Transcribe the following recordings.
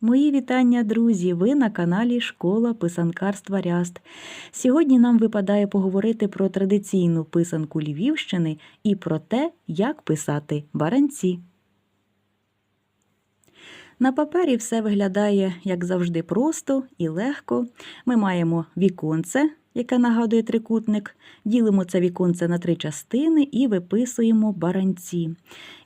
Мої вітання, друзі! Ви на каналі Школа писанкарства Ряст. Сьогодні нам випадає поговорити про традиційну писанку Львівщини і про те, як писати баранці. На папері все виглядає, як завжди, просто і легко. Ми маємо віконце, яке нагадує трикутник, ділимо це віконце на три частини і виписуємо баранці.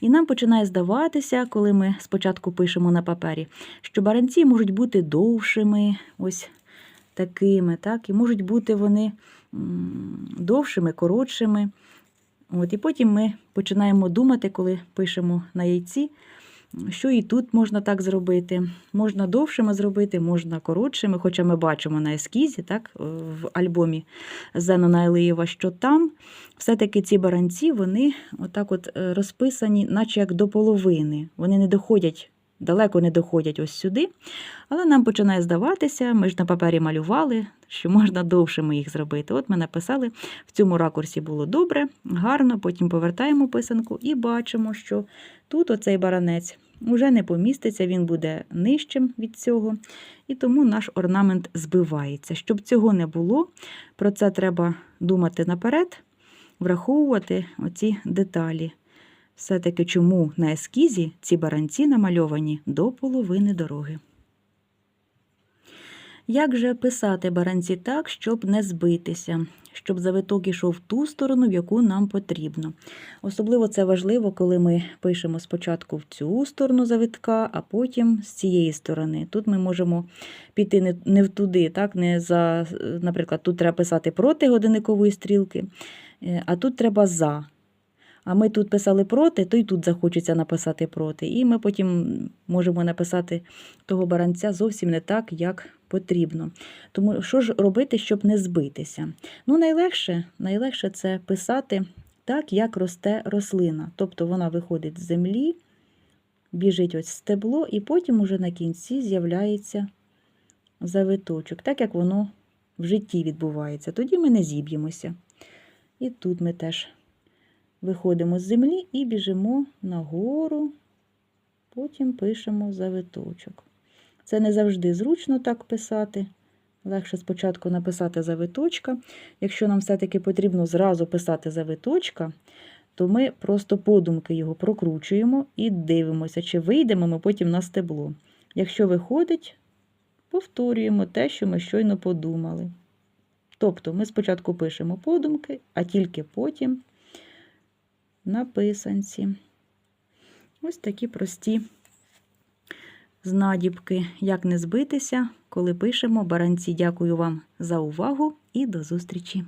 І нам починає здаватися, коли ми спочатку пишемо на папері, що баранці можуть бути довшими, ось такими, так, і можуть бути вони довшими, коротшими. От, і потім ми починаємо думати, коли пишемо на яйці, що і тут можна так зробити. Можна довшими зробити, можна коротшими, хоча ми бачимо на ескізі, так, в альбомі Зенона Елиєва, що там все-таки ці баранці вони отак от е, розписані, наче як до половини. Вони не доходять, далеко не доходять ось сюди. Але нам починає здаватися, ми ж на папері малювали, що можна довшими їх зробити. От ми написали, в цьому ракурсі було добре, гарно, потім повертаємо писанку і бачимо, що тут оцей баранець уже не поміститься, він буде нижчим від цього, і тому наш орнамент збивається. Щоб цього не було, про це треба думати наперед, враховувати оці деталі. Все-таки чому на ескізі ці баранці намальовані до половини дороги. Як же писати баранці так, щоб не збитися, щоб завиток ішов в ту сторону, в яку нам потрібно? Особливо це важливо, коли ми пишемо спочатку в цю сторону завитка, а потім з цієї сторони. Тут ми можемо піти не, не в туди, так, не за, наприклад, тут треба писати проти годинникової стрілки, е, а тут треба за. А ми тут писали проти, то й тут захочеться написати проти. І ми потім можемо написати того баранця зовсім не так, як потрібно. Тому що ж робити, щоб не збитися? Ну, найлегше, найлегше це писати так, як росте рослина. Тобто вона виходить з землі, біжить ось стебло, і потім уже на кінці з'являється завиточок, так як воно в житті відбувається. Тоді ми не зіб'ємося. І тут ми теж виходимо з землі і біжимо нагору, потім пишемо завиточок. Це не завжди зручно так писати. Легше спочатку написати завиточка. Якщо нам все-таки потрібно зразу писати завиточка, то ми просто подумки його прокручуємо і дивимося, чи вийдемо ми потім на стебло. Якщо виходить, повторюємо те, що ми щойно подумали. Тобто ми спочатку пишемо подумки, а тільки потім на писанці. Ось такі прості знадібки, як не збитися, коли пишемо баранці. Дякую вам за увагу і до зустрічі!